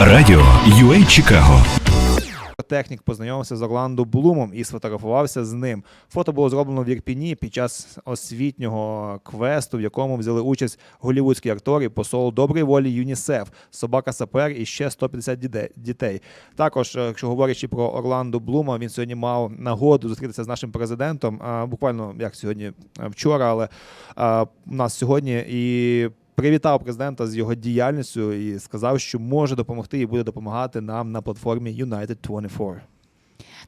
Радіо UA Чикаго. Технік познайомився з Орландо Блумом і сфотографувався з ним. Фото було зроблено в Ірпіні під час освітнього квесту, в якому взяли участь голівудські актори, посол доброї волі ЮНІСЕФ, собака Сапер і ще 150 діде- дітей. Також, е, якщо говорячи про Орландо Блума, він сьогодні мав нагоду зустрітися з нашим президентом. Буквально як сьогодні е, вчора, але у нас сьогодні і. Привітав президента з його діяльністю і сказав, що може допомогти і буде допомагати нам на платформі United 24.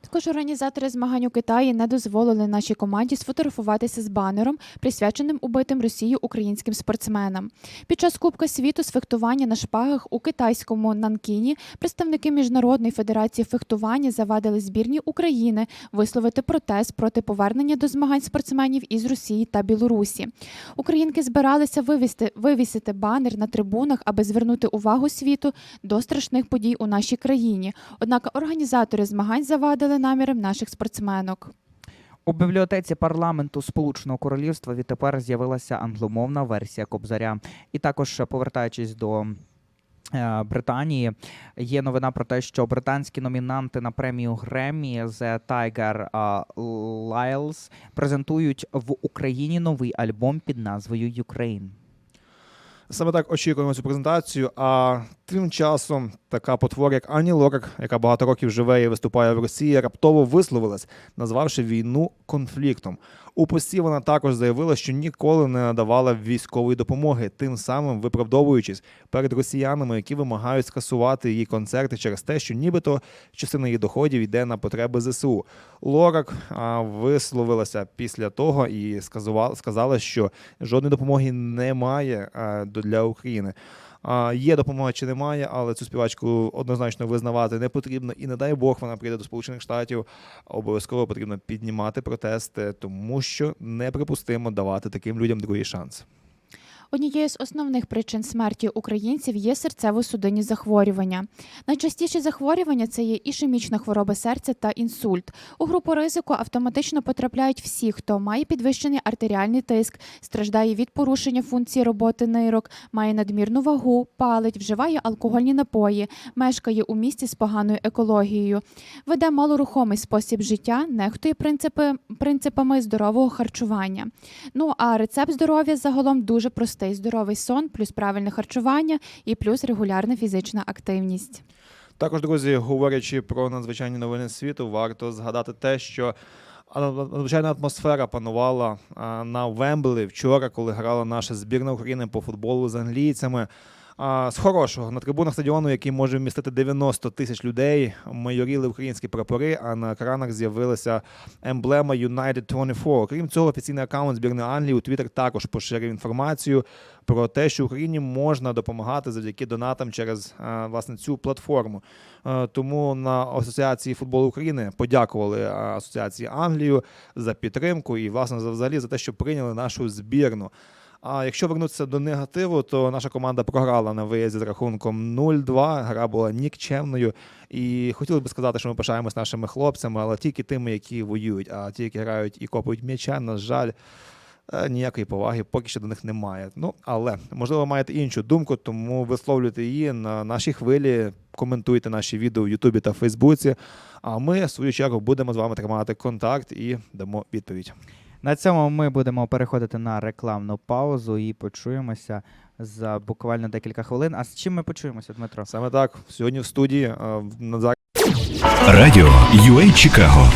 Також організатори змагань у Китаї не дозволили нашій команді сфотографуватися з банером, присвяченим убитим Росією українським спортсменам. Під час Кубка світу з фехтування на шпагах у китайському Нанкіні представники Міжнародної федерації фехтування завадили збірні України висловити протест проти повернення до змагань спортсменів із Росії та Білорусі. Українки збиралися вивісти, вивісити банер на трибунах, аби звернути увагу світу до страшних подій у нашій країні. Однак організатори змагань завадили намірам наших спортсменок. У бібліотеці парламенту Сполученого Королівства відтепер з'явилася англомовна версія Кобзаря. І також, повертаючись до е, Британії, є новина про те, що британські номінанти на премію Греммі The Tiger е, Lyles презентують в Україні новий альбом під назвою Ukraine. Саме так очікуємо цю презентацію. А тим часом така потвора, як Ані Лорак, яка багато років живе і виступає в Росії, раптово висловилась, назвавши війну конфліктом. У пості вона також заявила, що ніколи не надавала військової допомоги, тим самим виправдовуючись перед росіянами, які вимагають скасувати її концерти через те, що нібито частина її доходів йде на потреби ЗСУ. Лорак висловилася після того і сказала, що жодної допомоги немає для України. А, є допомога чи немає, але цю співачку однозначно визнавати не потрібно. І не дай Бог вона прийде до Сполучених Штатів. Обов'язково потрібно піднімати протести, тому що неприпустимо давати таким людям другий шанс. Однією з основних причин смерті українців є серцево-судинні захворювання. Найчастіші захворювання це є ішемічна хвороба серця та інсульт. У групу ризику автоматично потрапляють всі, хто має підвищений артеріальний тиск, страждає від порушення функції роботи нирок, має надмірну вагу, палить, вживає алкогольні напої, мешкає у місті з поганою екологією, веде малорухомий спосіб життя, нехтує принципи, принципами здорового харчування. Ну а рецепт здоров'я загалом дуже простий: здоровий сон, плюс правильне харчування і плюс регулярна фізична активність. Також, друзі, говорячи про надзвичайні новини світу, варто згадати те, що надзвичайна атмосфера панувала на Вемблі вчора, коли грала наша збірна України по футболу з англійцями. З хорошого на трибунах стадіону, який може вмістити 90 тисяч людей, майоріли українські прапори. А на екранах з'явилася емблема United 24. Крім цього, офіційний аккаунт збірної Англії у Twitter також поширив інформацію про те, що Україні можна допомагати завдяки донатам через е, власне цю платформу. Е, Тому на асоціації футболу України подякували е, асоціації Англію за підтримку і власне за взагалі за те, що прийняли нашу збірну. А якщо вернутися до негативу, то наша команда програла на виїзді з рахунком 0-2. Гра була нікчемною. І хотіли би сказати, що ми пишаємось нашими хлопцями, але тільки тими, які воюють, а ті, які грають і копають м'яча, на жаль, е, ніякої поваги поки що до них немає. Ну, але можливо маєте іншу думку, тому висловлюйте її на нашій хвилі, коментуйте наші відео в Ютубі та Фейсбуці. А ми, в свою чергу, будемо з вами тримати контакт і дамо відповідь. На цьому ми будемо переходити на рекламну паузу і почуємося за буквально декілька хвилин. А з чим ми почуємося, Дмитро? Саме так, сьогодні в студії е, на Радіо UA Чикаго.